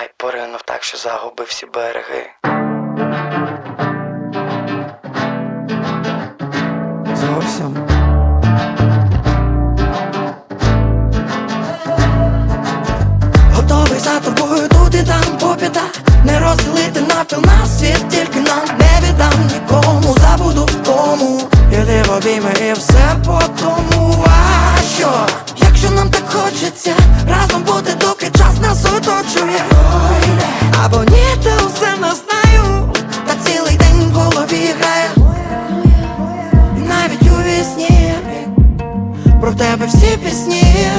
Ай, поринув так, що загубив всі береги. Зовсім. Готовий за тобою тут і там попіта Не розділити навпіл на світ, тільки нам не віддам нікому, забуду в тому. Іди в обійми і все по тому. А що, нам так хочеться. Разом бути, доки час нас оточує. Або ні, та усе не знаю. Та цілий день в голові грає. Навіть у вісні. Про тебе всі пісні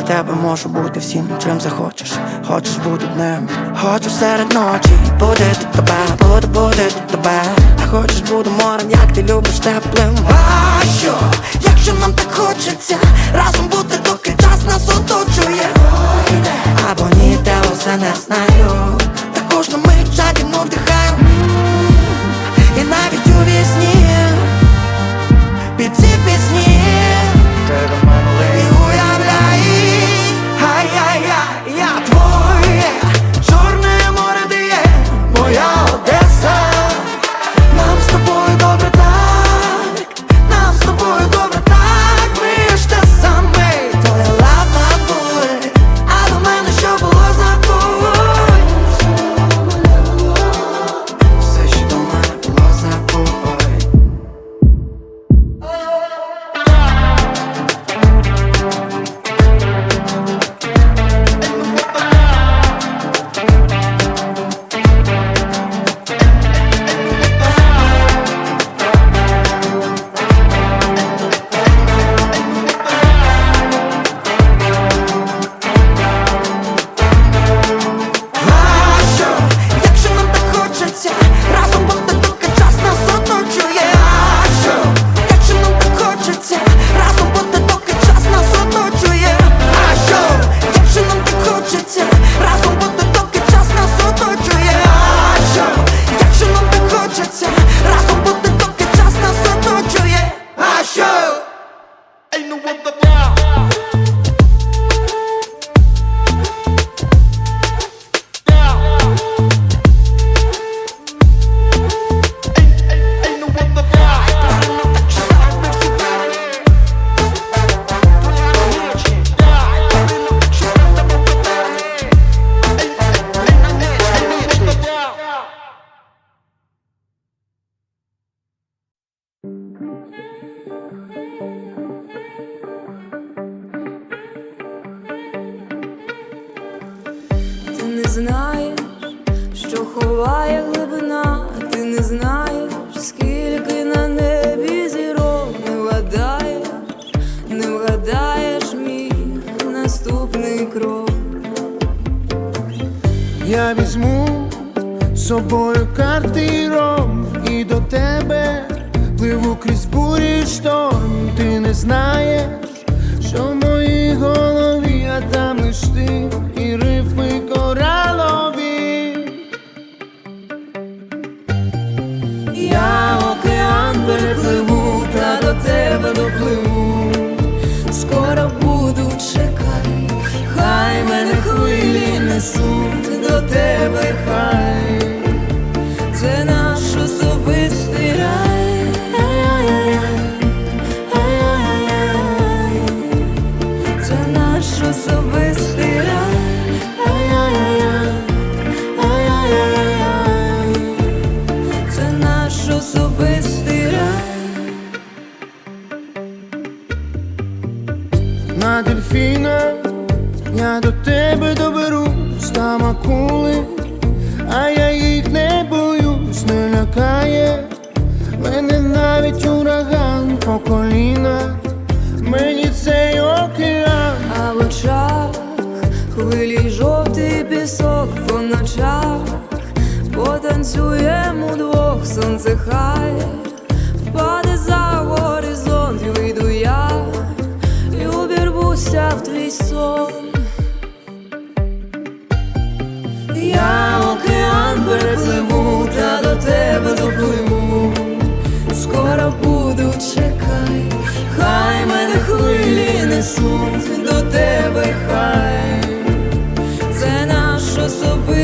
для тебе можу бути всім, чим захочеш. Хочеш бути днем, хочеш серед ночі. Будити тебе, буду будити тебе. А хочеш буду морем, як ти любиш теплим. А що, якщо нам так хочеться Разом бути, доки час нас оточує. Або ні, те усе не знаю. Та кожну мить жадібно вдихаю. І навіть у вісні. Під ці пісні Я візьму з собою картиром і до тебе пливу крізь бурі й шторм. Ти не знаєш, що в моїй голові, а там лиш ти і рифи коралові. Я океан перепливу, та до тебе допливу. Скоро буду чекати, хай мене хвилі несуть тебе, хай це наш особистий рай. Це наш особистий рай. Це наш особистий рай. На дельфіна я до тебе доберусь, там акули, а я їх не боюсь, не лякає, мене навіть ураган по коліна, мені цей океан, а в очах хвилі жовтий пісок по ночах, потанцюємо двох сонце хай, впаде за горизонт, вийду я, і обірвуся в твій сон. допливу, скоро буду, чекай, хай мене хвилі несуть до тебе, хай. Це наш особистий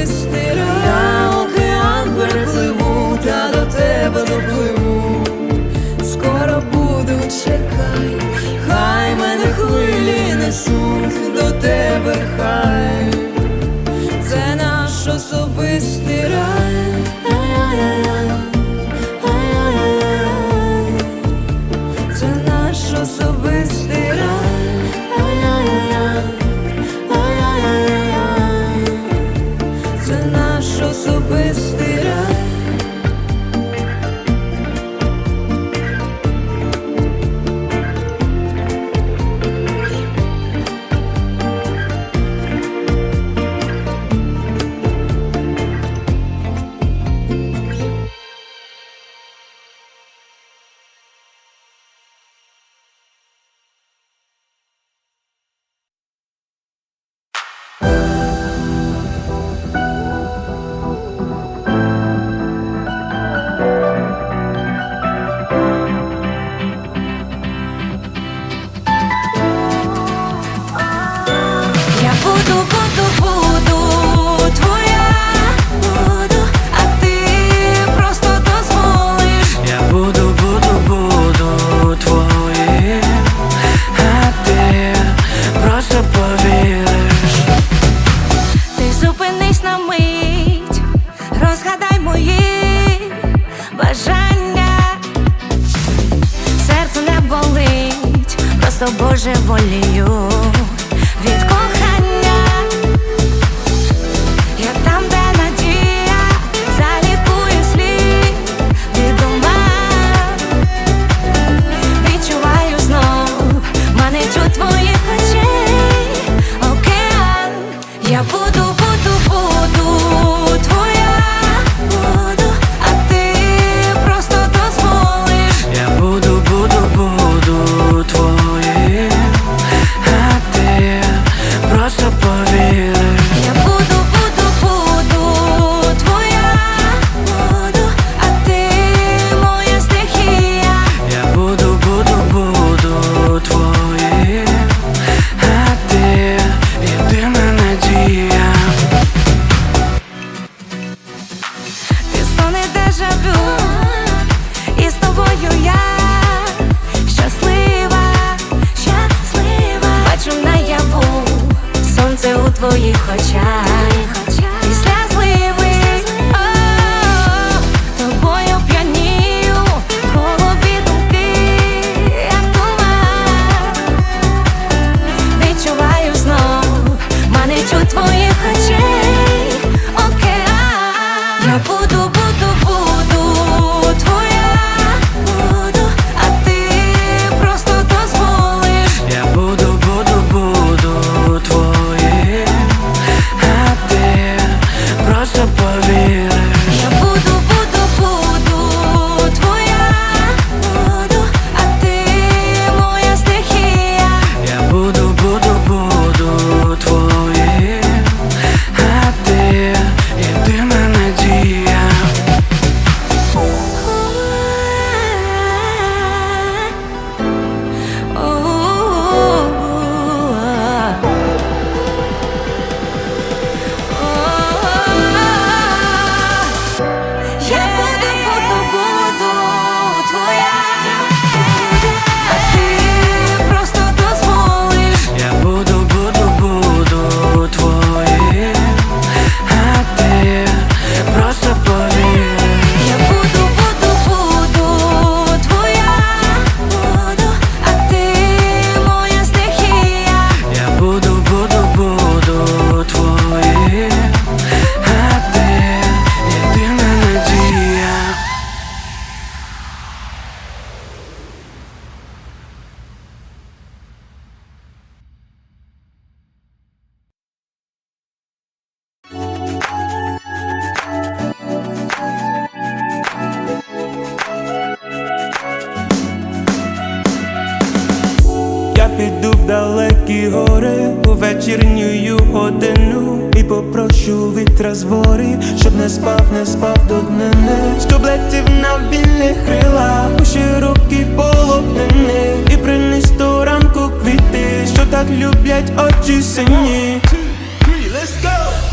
попрошу вітра з гори, щоб не спав, не спав до днини Щоб летів на вільних крилах у широкі полотнини І приніс до ранку квіти, що так люблять очі сині.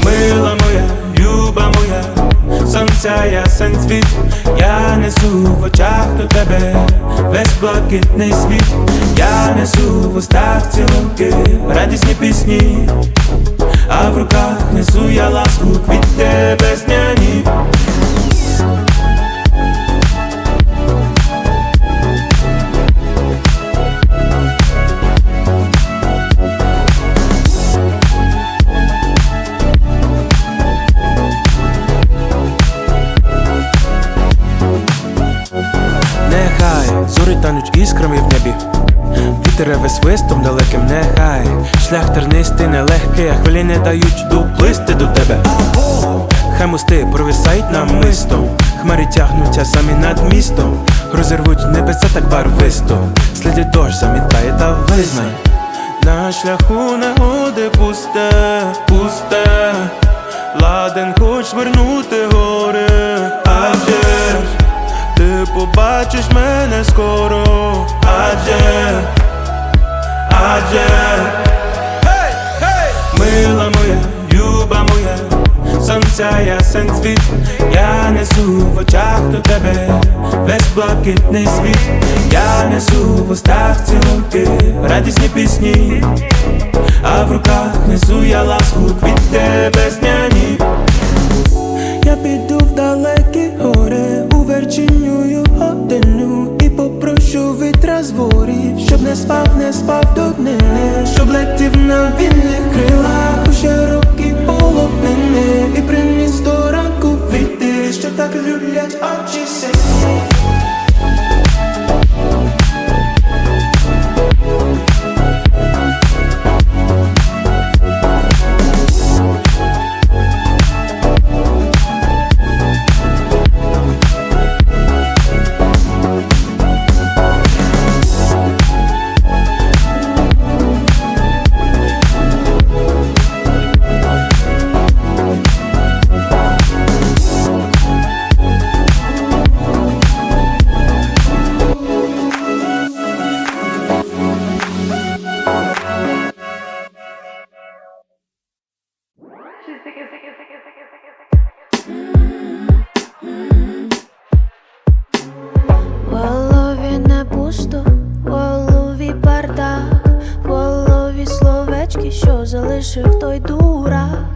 Мила моя, люба моя, сонця ясен світ, я несу в очах до тебе весь блакитний світ, я несу в устах цілунки, радісні пісні, а в руках несу я ласку, квіти весняні. Нехай зорі тануть іскрами в небі, реве свистом далеким, нехай шлях тернистий, нелегкий, а хвилі не дають доплисти до тебе. Хай мости провисають намистом, хмарі тягнуться самі над містом, розірвуть небеса так барвисто, сліди дощ замітає та визнай. На шляху негоди пусте, пусте, ладен хоч вернути гори, адже ти побачиш мене скоро, адже, адже, Гей, гей! мила моя, люба моя, сонця ясен світ, я несу в очах до тебе весь блакитний світ, я несу в устах цілунки, радісні пісні, а в руках несу я ласку, квіти весняні. Я піду в далекі гори у вечірню годину І попрошу ворів, щоб не спав, не спав до дни, Щоб летів на вільних крилах у широкі полотнини І приніс до ранку війти, що так люблять очі сині залишив той дурак,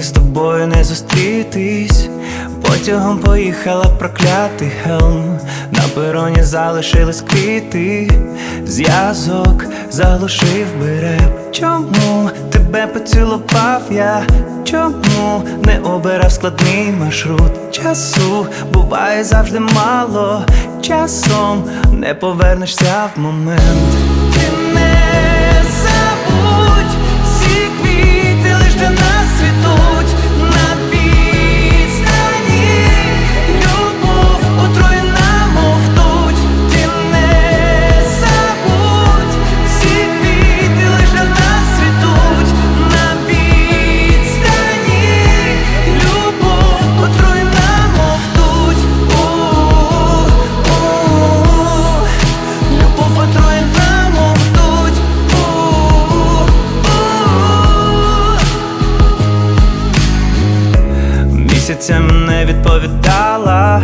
Могли з тобою не зустрітись, потягом поїхала проклятий хелм. На пероні залишились квіти, зв'язок заглушив би реп. Чому тебе поцілував я? Чому не обирав складний маршрут? Часу буває завжди мало, часом не повернешся в момент. Ти не нас відповідала,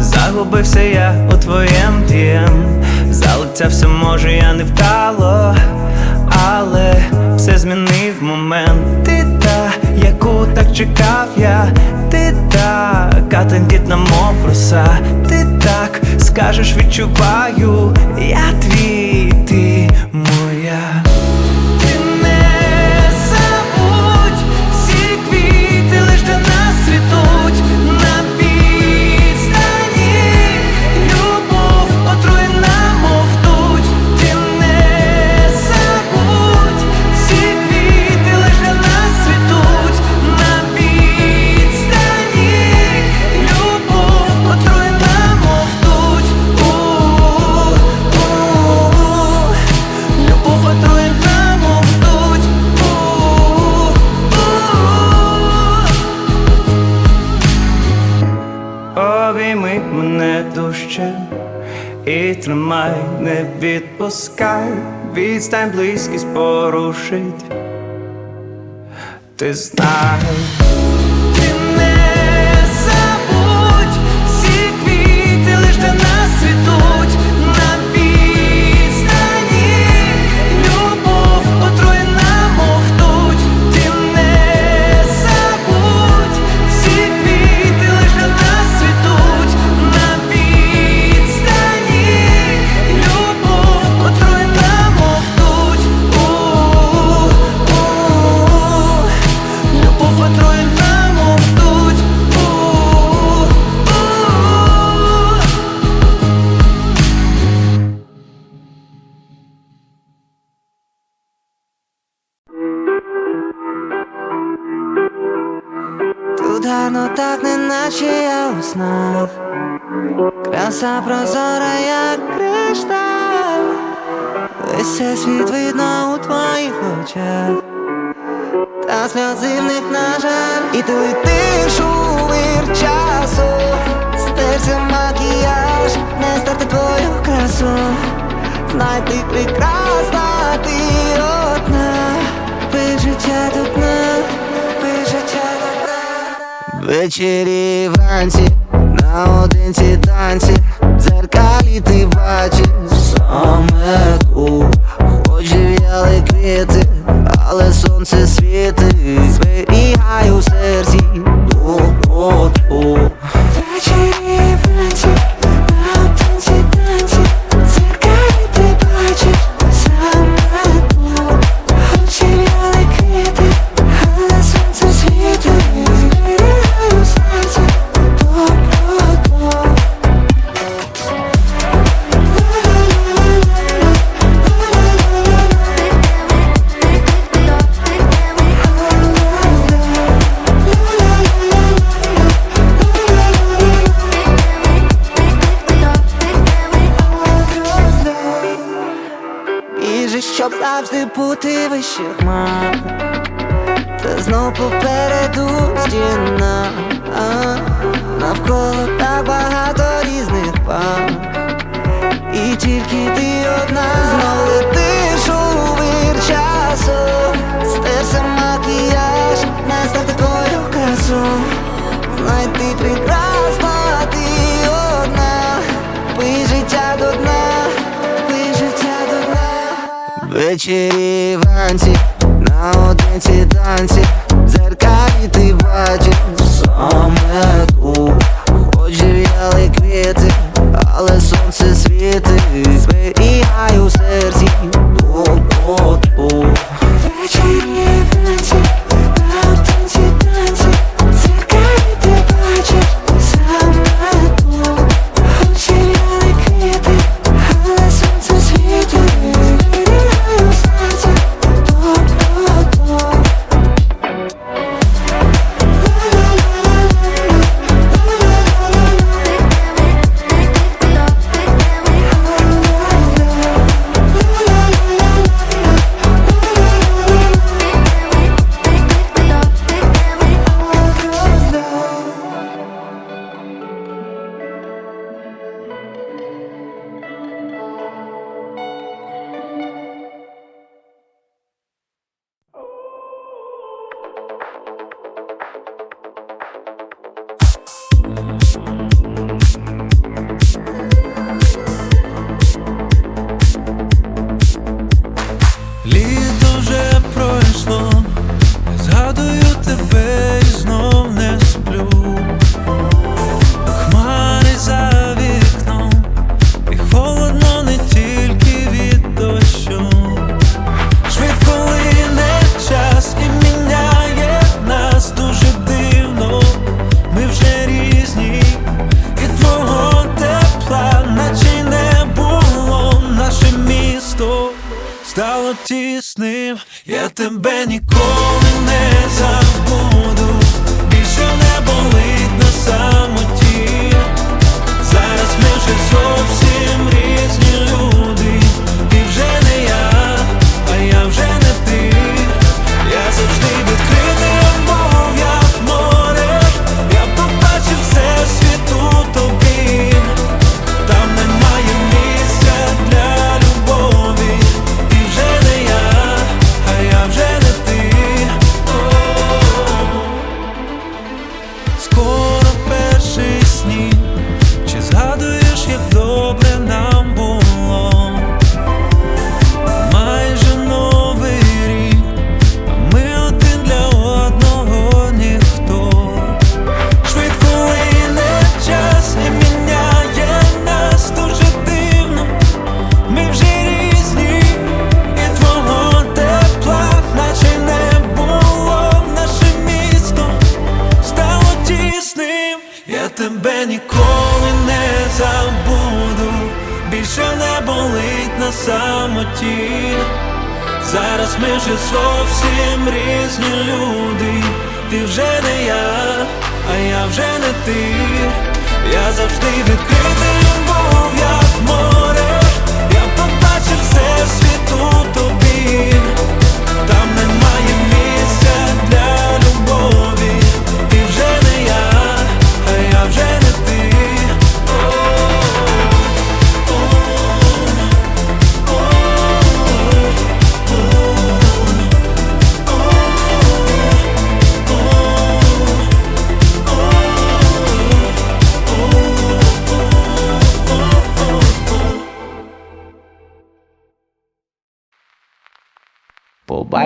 загубився я у твоєм дієм Залицявся, може, я не вдало, але все змінив момент. Ти та, яку так чекав я, ти та, яка тендітна мов ти так скажеш, відчуваю, я твій, відпускай, відстань близькість порушить. Ти знай. Краса прозора, як кришталь. Весь світ видно у твоїх очах. Та сльози в них, на жаль. І ти летиш у вир часу. Стерся макіяж, не стерти твою красу. Знай ти прекрасна, ти одна. Пий життя до дна, пий життя до дна. Ввечері вранці, наодинці танці, в Ввечері вранці, наодинці танці, в дзеркалі ти бачиш саме ту Ожив'яли в'яли квіти, але сонце світить. Зберігаю в серці ту-ту-ту я тебе ніколи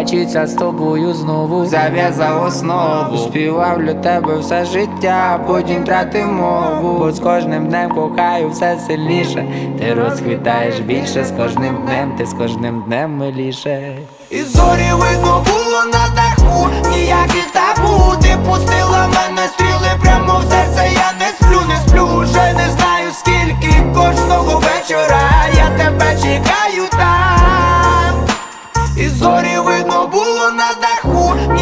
Побачиться з тобою знову, зав'язав основу Співав для тебе все життя, потім тратив мову. Бо з кожним днем кохаю все сильніше. Ти розквітаєш більше з кожним днем, ти з кожним днем миліше. І зорі видно було на даху, ніяких табу. Ти пустила мене стріли прямо в серце, я не сплю, не сплю, вже не знаю скільки кожного вечора. Я тебе чекаю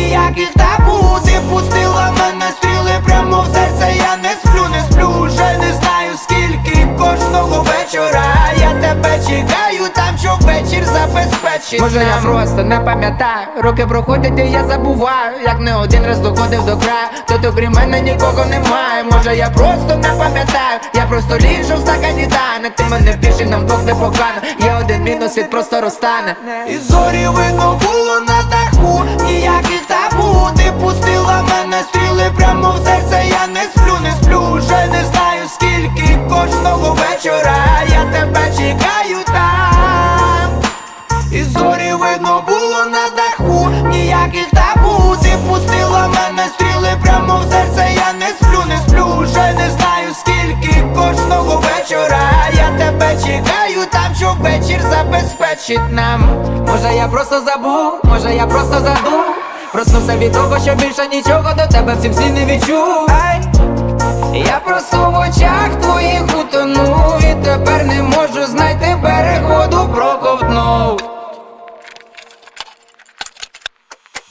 ніяких табу. Ти пустила мене стріли прямо в серце, я не сплю, не сплю, вже не знаю скільки кожного вечора. Я тебе чекаю там, щоб вечір забезпечити Може я просто не пам'ятаю. Роки проходять і я забуваю Як не один раз доходив до краю. Тут окрім мене нікого немає. Може я просто не пам'ятаю. Я просто ліжу в стакані тане Ти мене більше нам двох не покана Є один мінус, світ просто розтане. І зорі видно було на ніяких табу Ти пустила мене стріли прямо в серце, я не сплю, не сплю, вже не знаю скільки кожного вечора. Я тебе чекаю там. І зорі видно було на даху, ніяких табу Ти пустила мене стріли прямо в серце, я не сплю, не сплю, вже не знаю скільки кожного вечора. Я тебе чекаю там, щоб вечір забезпечив значить нам, може я просто забув, може я просто задув Проснувся від того, що більше нічого до тебе в цім всі не відчув. Я просто в очах твоїх утонув І тепер не можу знайти переходу проковтнув.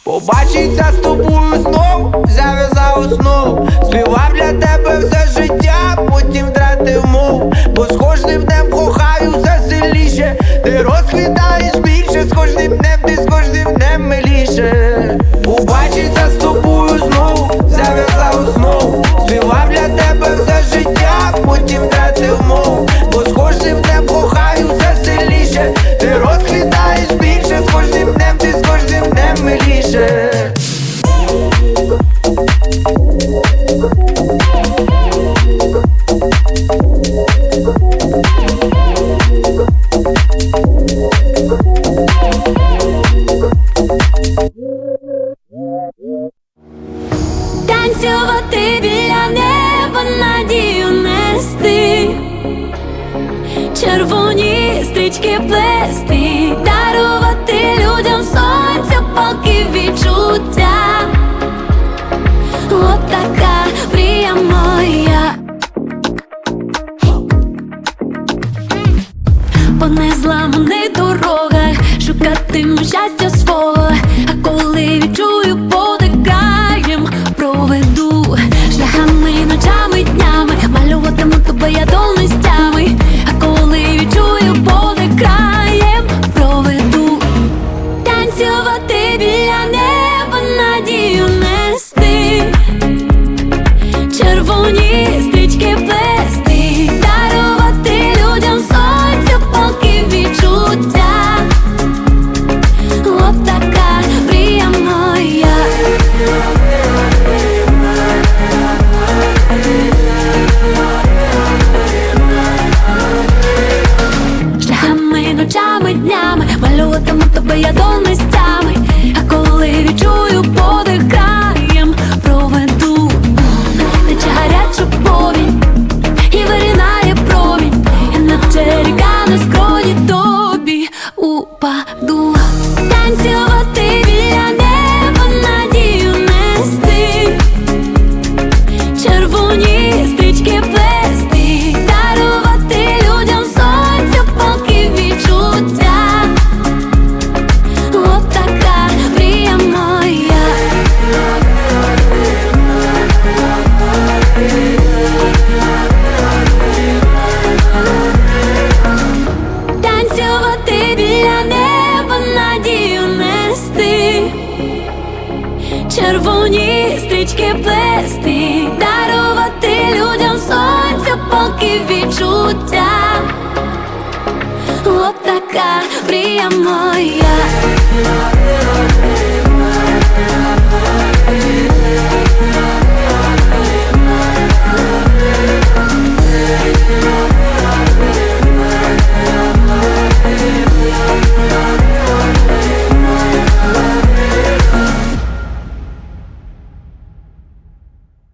Побачиться з тобою знов, зав'язав знов Співав для тебе все життя, потім втратив мов, бо з кожним днем кохаю все веселіше, ти розквітаєш більше, з кожним днем, ти з кожним днем миліше. Побачиться